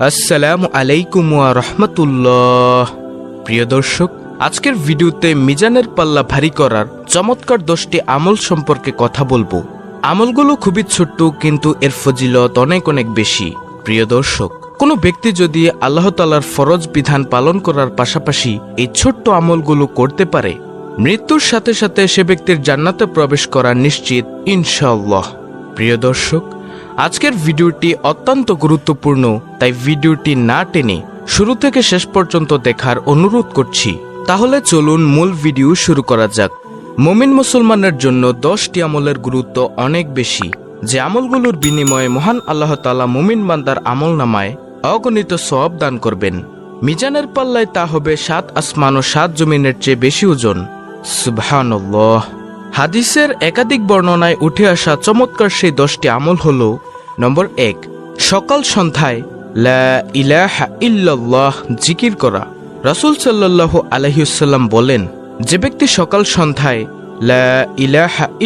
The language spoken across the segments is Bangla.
আসসালামু আলাইকুম রহমতুল্লাহ। প্রিয় দর্শক, আজকের ভিডিওতে মিজানের পাল্লা ভারী করার চমৎকার দশটি আমল সম্পর্কে কথা বলব। আমলগুলো খুবই ছোট্ট, কিন্তু এর ফজিলত অনেক অনেক বেশি। প্রিয় দর্শক, কোনো ব্যক্তি যদি আল্লাহ তালার ফরজ বিধান পালন করার পাশাপাশি এই ছোট্ট আমলগুলো করতে পারে, মৃত্যুর সাথে সাথে সে ব্যক্তির জান্নাতে প্রবেশ করা নিশ্চিত, ইনশাআল্লাহ। প্রিয় দর্শক আজকের ভিডিওটি অত্যন্ত গুরুত্বপূর্ণ, তাই ভিডিওটি না টেনে শুরু থেকে শেষ পর্যন্ত দেখার অনুরোধ করছি। তাহলে চলুন মূল ভিডিও শুরু করা যাক। মুমিন মুসলমানের জন্য দশটি আমলের গুরুত্ব অনেক বেশি। যে আমলগুলোর বিনিময়ে মহান আল্লাহ তালা মুমিন বান্দার আমল নামায় অগণিত সব দান করবেন। মিজানের পাল্লায় তা হবে সাত আসমান ও সাত জমিনের চেয়ে বেশি ওজন। সুবহানাল্লাহ। হাদিসের একাধিক বর্ণনায় উঠে আসা চমৎকার সেই দশটি আমল হল, নম্বর এক, সকাল সন্ধ্যায় ইল্লাল্লাহ জিকির করা। রাসূল সাল্লাল্লাহু আলহিউসাল্লাম বলেন, যে ব্যক্তি সকাল সন্ধ্যায় লা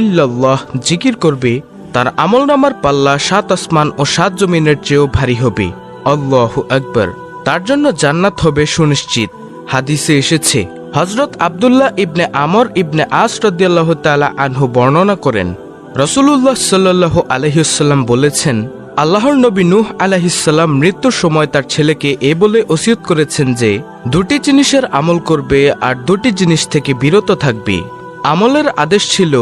ইল্লাল্লাহ জিকির করবে, তার আমল নামার পাল্লা সাত আসমান ও সাত জমিনের চেয়েও ভারী হবে। আল্লাহু আকবর। তার জন্য জান্নাত হবে সুনিশ্চিত। হাদিসে এসেছে হজরত আবদুল্লাহ ইবনে আমর ইবনে আস রদিয়াল্লাহ তালা আনহু বর্ণনা করেন রসুল্লাহ সাল্লাহ আলহিউসাল্লাম বলেছেন, আল্লাহর নবী নূহ আলাহিসাল্লাম মৃত্যুর সময় তার ছেলেকে এ বলে ওসিয়ত করেছেন যে, দুটি জিনিসের আমল করবে আর দুটি জিনিস থেকে বিরত থাকবে। আমলের আদেশ ছিল,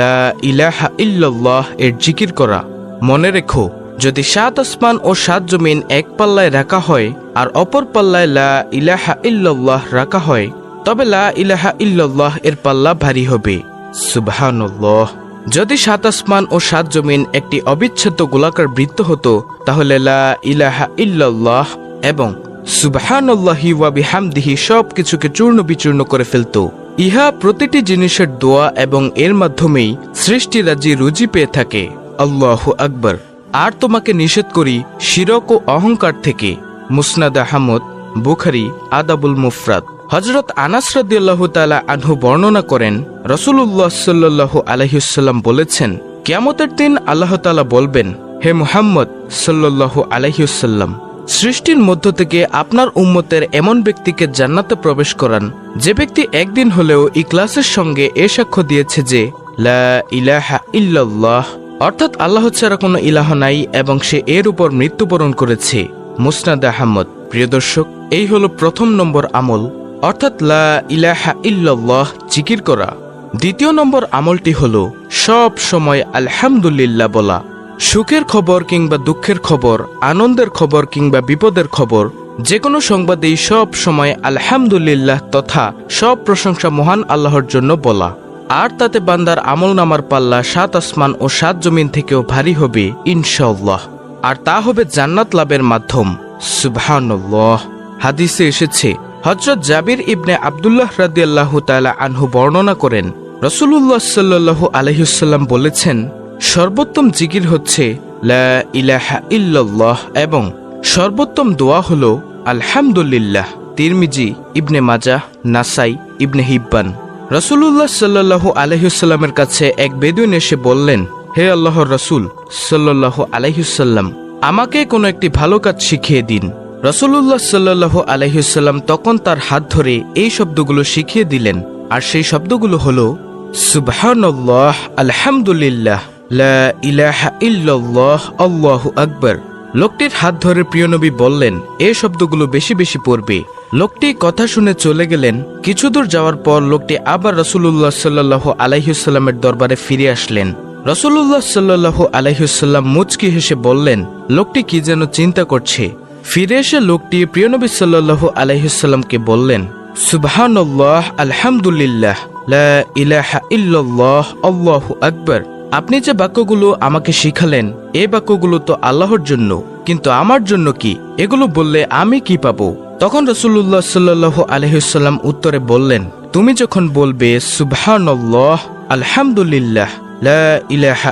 লা ইলাহা ইল্লাল্লাহ এর জিকির করা। মনে রেখো, যদি সাত আসমান ও সাত জমিন এক পাল্লায় রাখা হয়, আর অপর পাল্লায় লা ইলাহা ইল্লাল্লাহ রাখা হয় তবে লা ইলাহা ইল্লাল্লাহ এর পাল্লা ভারী হবে। সুবহানাল্লাহ। যদি সাত আসমান ও সাত জমিন একটি অবিচ্ছেদ্য গোলাকার বৃত্ত হতো, তাহলে লা ইলাহা ইল্লাল্লাহ এবং সুবহানাল্লাহি ওয়া বিহামদিহি সব কিছুকে চূর্ণ বিচূর্ণ করে ফেলতো। ইহা প্রতিটি জিনিসের দোয়া এবং এর মাধ্যমেই সৃষ্টিরাজি রুজি পেয়ে থাকে। আল্লাহ আকবর। আর তোমাকে নিষেধ করি, শিরক ও অহংকার থেকে। মুসনাদ আহমদ, বুখারি, আদাবুল মুফরাদ। হজরত আনাস রাদিয়াল্লাহু তাআলা আনহু বর্ণনা করেন রসুল্লাহ সাল্লাল্লাহু আলহিউসাল্লাম বলেছেন, কিয়ামতের দিন আল্লাহ তাআলা বলবেন, হে মুহাম্মদ সাল্লাল্লাহু আলহিউসাল্লাম সৃষ্টির মধ্য থেকে আপনার উম্মতের এমন ব্যক্তিকে জান্নাতে প্রবেশ করান, যে ব্যক্তি একদিন হলেও ইকলাসের সঙ্গে এ সাক্ষ্য দিয়েছে যে, লা ইলাহা ইল্লাল্লাহ, অর্থাৎ আল্লাহ ছাড়া কোনো ইলাহ নাই এবং সে এর উপর মৃত্যুবরণ করেছে। মুসনাদ আহমদ, প্রিয় দর্শক, এই হলো প্রথম নম্বর আমল। অর্থাৎ লা ইলাহা ইল্লাল্লাহ, জিকির করা। দ্বিতীয় নম্বর আমলটি হল, সব সময় আলহামদুলিল্লাহ বলা। সুখের খবর কিংবা দুঃখের খবর, আনন্দের খবর কিংবা বিপদের খবর যে কোনো সংবাদেই সব সময় আলহামদুলিল্লাহ তথা সব প্রশংসা মহান আল্লাহর জন্য বলা। আর তাতে বান্দার আমল নামার পাল্লা সাত আসমান ও সাত জমিন থেকেও ভারী হবে ইনশাল্লাহ আর তা হবে জান্নাত লাভের মাধ্যম। সুবহানাল্লাহ। হাদিসে এসেছে হজরত জাবির ইবনে আবদুল্লাহ রাদিয়াল্লাহু তাআলা আনহু বর্ণনা করেন রসুল্লাহ সাল্লাল্লাহু আলহিউসাল্লাম বলেছেন, সর্বোত্তম জিকির হচ্ছে লা ইলাহা ইল্লাল্লাহ এবং সর্বোত্তম দোয়া হল আলহামদুলিল্লাহ, তিরমিজি, ইবনে মাজাহ, নাসাই, ইবনে হিব্বান। রসুল্লাহ সাল্লাল্লাহু আলহিউসাল্লামের কাছে এক বেদুইন এসে বললেন, হে আল্লাহর রসুল সাল্লাল্লাহু আলহিউসাল্লাম আমাকে কোনো একটি ভালো কাজ শিখিয়ে দিন। রসুল্লাহ সাল্লাল্লাহু আলহিউসাল্লাম তখন তার হাত ধরে এই শব্দগুলো শিখিয়ে দিলেন। আর সেই শব্দগুলো হলো, সুবহানাল্লাহ, আলহামদুলিল্লাহ ইলাহা আল্লাহু আকবার। লোকটির হাত ধরে প্রিয়নবী বললেন এই শব্দগুলো বেশি বেশি পড়বে। লোকটি কথা শুনে চলে গেলেন। কিছু দূর যাওয়ার পর লোকটি আবার রসুল্লাহ সাল্লাহ আলাইহুসাল্লামের দরবারে ফিরে আসলেন। রসুল্লাহ সাল্লাহ আলাইহুসাল্লাম মুচকি হেসে বললেন, লোকটি কি যেন চিন্তা করছে? ফিরে এসে লোকটি প্রিয়নবী সাল্লাহ আলাইহুসাল্লামকে বললেন, সুবহানাল্লাহ, আলহামদুলিল্লাহ ইলাহা আকবার। আপনি যে বাক্যগুলো আমাকে শিখালেন, এ বাক্যগুলো তো আল্লাহর জন্য, কিন্তু আমার জন্য কি? এগুলো বললে আমি কি পাবো? তখন রসুল্লাহ সাল্লাহ আলহিসাল্লাম উত্তরে বললেন, তুমি যখন বলবে, সুবহানাল্লাহ, আলহামদুলিল্লাহ ইলাহা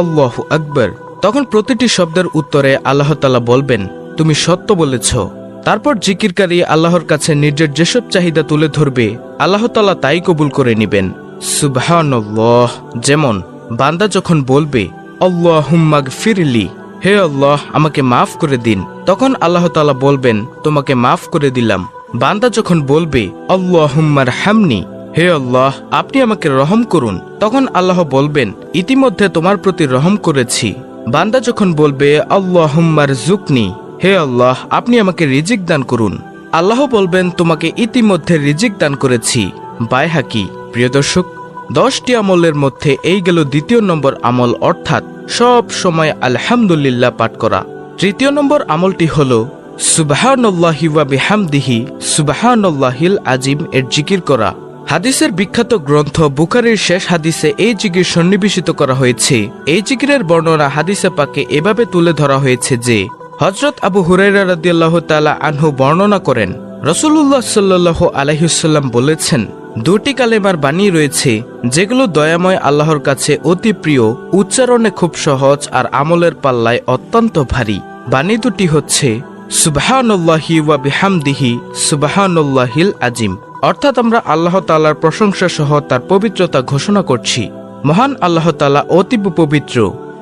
আল্লাহু আকবার তখন প্রতিটি শব্দের উত্তরে আল্লাহ তালা বলবেন, তুমি সত্য বলেছ। তারপর জিকিরকারী আল্লাহর কাছে নিজের যেসব চাহিদা তুলে ধরবে, আল্লাহ তালা তাই কবুল করে নিবেন। সুবহানাল্লাহ। যেমন, বান্দা যখন বলবে আল্লাহুম্মাগ ফিরলি হে আল্লাহ, আমাকে মাফ করে দিন। তখন আল্লাহ তালা বলবেন, তোমাকে মাফ করে দিলাম। বান্দা যখন বলবে আল্লাহুম্মার হামনি হে আল্লাহ, আপনি আমাকে রহম করুন। তখন আল্লাহ বলবেন, ইতিমধ্যে তোমার প্রতি রহম করেছি। বান্দা যখন বলবে আল্লাহুম্মার জুকনি হে আল্লাহ, আপনি আমাকে রিজিক দান করুন। আল্লাহ বলবেন, তোমাকে ইতিমধ্যে রিজিক দান করেছি। বাইহাকি প্রিয় দর্শক, দশটি আমলের মধ্যে এই গেল দ্বিতীয় নম্বর আমল, অর্থাৎ সব সময় আলহামদুলিল্লাহ পাঠ করা। তৃতীয় নম্বর আমলটি হল সুবাহান্লাহি ওয়া বিহামদিহি সুবাহান্লাহিল আজিম এর জিকির করা। হাদিসের বিখ্যাত গ্রন্থ বুখারির শেষ হাদিসে এই জিকির সন্নিবেশিত করা হয়েছে। এই জিকিরের বর্ণনা হাদিসে পাকে এভাবে তুলে ধরা হয়েছে যে হজরত আবু হুরাইরা রাদিয়াল্লাহু তাআলা আনহু বর্ণনা করেন রসুল্লাহ সাল্লাহ আলহিউসাল্লাম বলেছেন, দুটি কালেমার বাণী রয়েছে, যেগুলো দয়াময় আল্লাহর কাছে অতি প্রিয়, উচ্চারণে খুব সহজ আর আমলের পাল্লায় অত্যন্ত ভারী। বাণী দুটি হচ্ছে, সুবাহানুল্লাহি ওয়া বিহামদিহি, সুবাহানুল্লাহিল আজিম অর্থাৎ আমরা আল্লাহ তালার প্রশংসা সহ তার পবিত্রতা ঘোষণা করছি। মহান আল্লাহ তালা অতীব পবিত্র,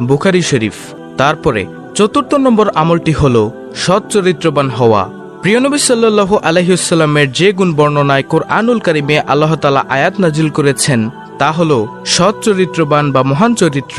বুখারি শরীফ। তারপরে চতুর্থ নম্বর আমলটি হল সৎ চরিত্রবান হওয়া প্রিয়নবী সাল্লাল্লাহু আলহিউসাল্লামের যে গুণ বর্ণনায় কোর কোরআনুল কারিমে আল্লাহ তালা আয়াত নাজিল করেছেন, তা হল সৎ চরিত্রবান বা মহান চরিত্র,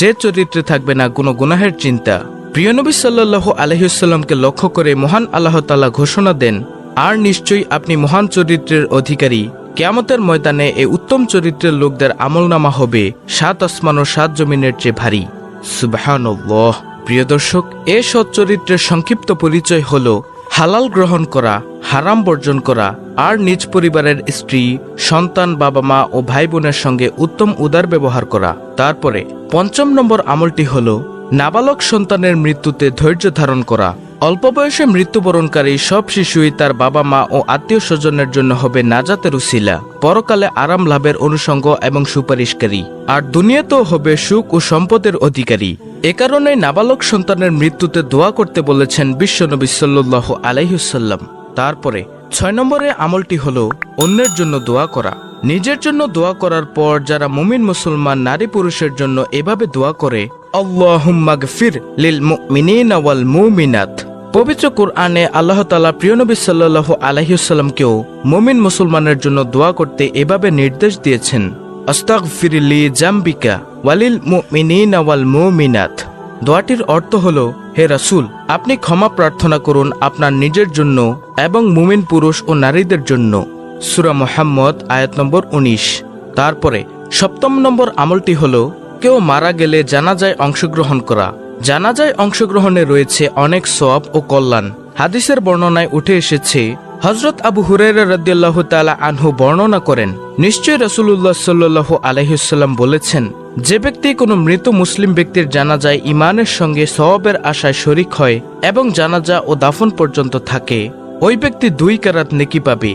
যে চরিত্রে থাকবে না কোনো গুনাহের চিন্তা। প্রিয়নবী সাল্লাল্লাহু আলহিউসাল্লামকে লক্ষ্য করে মহান আল্লাহ তালা ঘোষণা দেন আর নিশ্চয়ই আপনি মহান চরিত্রের অধিকারী। কেয়ামতের ময়দানে এই উত্তম চরিত্রের লোকদের আমলনামা হবে সাত আসমান ও সাত জমিনের চেয়ে ভারী। সুবাহানুল্লাহ। প্রিয় দর্শক, এ সৎ চরিত্রের সংক্ষিপ্ত পরিচয় হল হালাল গ্রহণ করা, হারাম বর্জন করা, আর নিজ পরিবারের স্ত্রী, সন্তান, বাবা মা ও ভাই বোনের সঙ্গে উত্তম উদার ব্যবহার করা। তারপরে পঞ্চম নম্বর আমলটি হল নাবালক সন্তানের মৃত্যুতে ধৈর্য ধারণ করা। অল্প বয়সে মৃত্যুবরণকারী সব শিশুই তার বাবা মা ও আত্মীয় স্বজনের জন্য হবে নাজাতের উসিলা। পরকালে আরাম লাভের অনুষঙ্গ এবং সুপারিশকারী। আর দুনিয়াতেও হবে সুখ ও সম্পদের অধিকারী। এ কারণে নাবালক সন্তানের মৃত্যুতে দোয়া করতে বলেছেন বিশ্বনবী সাল্লাহ আলাইহুসাল্লাম তারপরে, ছয় নম্বরে আমলটি হল অন্যের জন্য দোয়া করা। নিজের জন্য দোয়া করার পর যারা মুমিন মুসলমান, নারী পুরুষের জন্য এভাবে দোয়া করে, আল্লাহুম্মাগফির লিল মুমিনিনা ওয়াল মুমিনাত। পবিত্র কোরআনে আল্লাহ তালা প্রিয়নবী সাল্লাহ আলহিউসাল্লামকেও মুমিন মুসলমানের জন্য দোয়া করতে এভাবে নির্দেশ দিয়েছেন। আস্তাক ফিরিলি জাম্বিকা ওয়ালিল মুমিনিনা ওয়াল মুমিনাত। দোয়াটির অর্থ হল, হে রাসূল, আপনি ক্ষমা প্রার্থনা করুন আপনার নিজের জন্য এবং মুমিন পুরুষ ও নারীদের জন্য। সুরা মোহাম্মদ, আয়াত নম্বর উনিশ। তারপরে সপ্তম নম্বর আমলটি হল, কেউ মারা গেলে জানাজায় অংশগ্রহণ করা। জানাজায় অংশগ্রহণে রয়েছে অনেক সব ও কল্যাণ। হাদিসের বর্ণনায় উঠে এসেছে হজরত আবু হুরাইরা রাদিয়াল্লাহ তাআলা আনহু বর্ণনা করেন নিশ্চয় রসুল্লাহ সাল্লু আলহিসাল্লাম বলেছেন, যে ব্যক্তি কোনো মৃত মুসলিম ব্যক্তির জানাজায় ইমানের সঙ্গে সওয়াবের আশায় শরিক হয় এবং জানাজা ও দাফন পর্যন্ত থাকে, ওই ব্যক্তি দুই কারাত নেকি পাবে।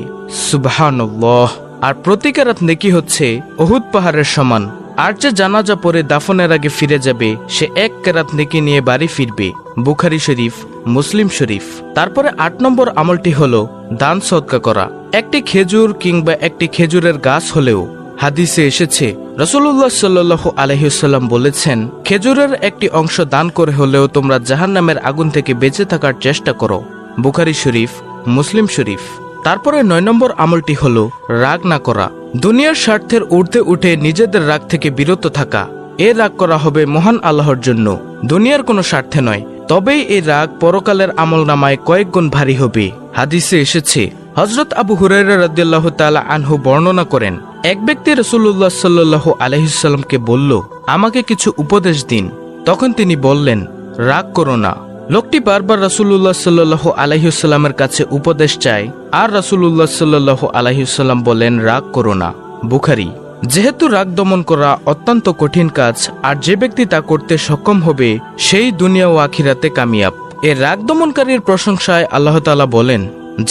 সুবহানাল্লাহ। আর প্রতি কারাত নেকি হচ্ছে অহুদ পাহাড়ের সমান। আর যে জানাজা পরে দাফনের আগে ফিরে যাবে, সে এক কেরাত নেকি নিয়ে বাড়ি ফিরবে, বুখারি শরীফ, মুসলিম শরীফ। তারপরে আট নম্বর আমলটি হল দান সৎকা করা। একটি খেজুর কিংবা একটি খেজুরের গাছ হলেও হাদিসে এসেছে রসুল্লাহ সাল্লু আলহিসাল্লাম বলেছেন, খেজুরের একটি অংশ দান করে হলেও তোমরা জাহান নামের আগুন থেকে বেঁচে থাকার চেষ্টা করো। বুখারি শরীফ, মুসলিম শরীফ। তারপরে নয় নম্বর আমলটি হল রাগ না করা। দুনিয়ার স্বার্থের ঊর্ধ্বে উঠে নিজেদের রাগ থেকে বিরত থাকা। এ রাগ করা হবে মহান আল্লাহর জন্য। দুনিয়ার কোনো স্বার্থে নয়। তবেই এই রাগ পরকালের আমল নামায় কয়েক গুণ ভারী হবে। হাদিসে এসেছে হজরত আবু হুরাইরা রাদিয়াল্লাহ তাআলা আনহু বর্ণনা করেন, এক ব্যক্তি রসুল্লাহ সাল্লু আলহিসাল্লামকে বলল, আমাকে কিছু উপদেশ দিন। তখন তিনি বললেন, রাগ করো না। লোকটি বারবার রাসুল্লাহ সাল্লু আলহিউসাল্লামের কাছে উপদেশ চায়, আর রাসুল্লাহ সাল্লু আলহিউসাল্লাম বলেন, রাগ করো না। বুখারি, যেহেতু রাগ দমন করা অত্যন্ত কঠিন কাজ, আর যে ব্যক্তি তা করতে সক্ষম হবে, সেই দুনিয়া ও আখিরাতে কামিয়াব। এ রাগ দমনকারীর প্রশংসায় আল্লাহ তালা বলেন,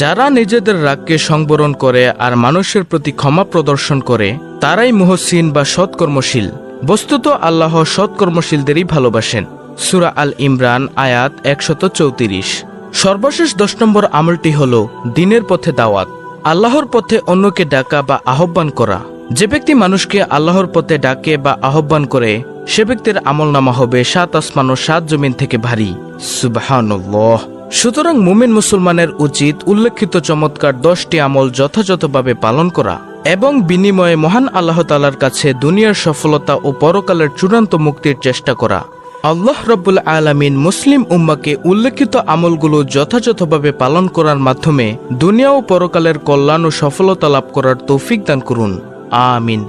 যারা নিজেদের রাগকে সংবরণ করে আর মানুষের প্রতি ক্ষমা প্রদর্শন করে, তারাই মুহসিন বা সৎকর্মশীল। বস্তুত আল্লাহ সৎকর্মশীলদেরই ভালোবাসেন। সুরা আল ইমরান, আয়াত একশত চৌত্রিশ। সর্বশেষ দশ নম্বর আমলটি হল দিনের পথে দাওয়াত, আল্লাহর পথে অন্যকে ডাকা বা আহ্বান করা। যে ব্যক্তি মানুষকে আল্লাহর পথে ডাকে বা আহ্বান করে, সে ব্যক্তির আমল নামা হবে সাত আসমান ও সাত জমিন থেকে ভারী। সুবাহান্লাহ সুতরাং মুমিন মুসলমানের উচিত উল্লেখিত চমৎকার দশটি আমল যথাযথভাবে পালন করা এবং বিনিময়ে মহান আল্লাহ তালার কাছে দুনিয়ার সফলতা ও পরকালের চূড়ান্ত মুক্তির চেষ্টা করা। আল্লাহ রব্বুল আলমিন মুসলিম উম্মাকে উল্লেখিত আমলগুলো যথাযথভাবে পালন করার মাধ্যমে দুনিয়া ও পরকালের কল্যাণ ও সফলতা লাভ করার তৌফিক দান করুন। আমিন।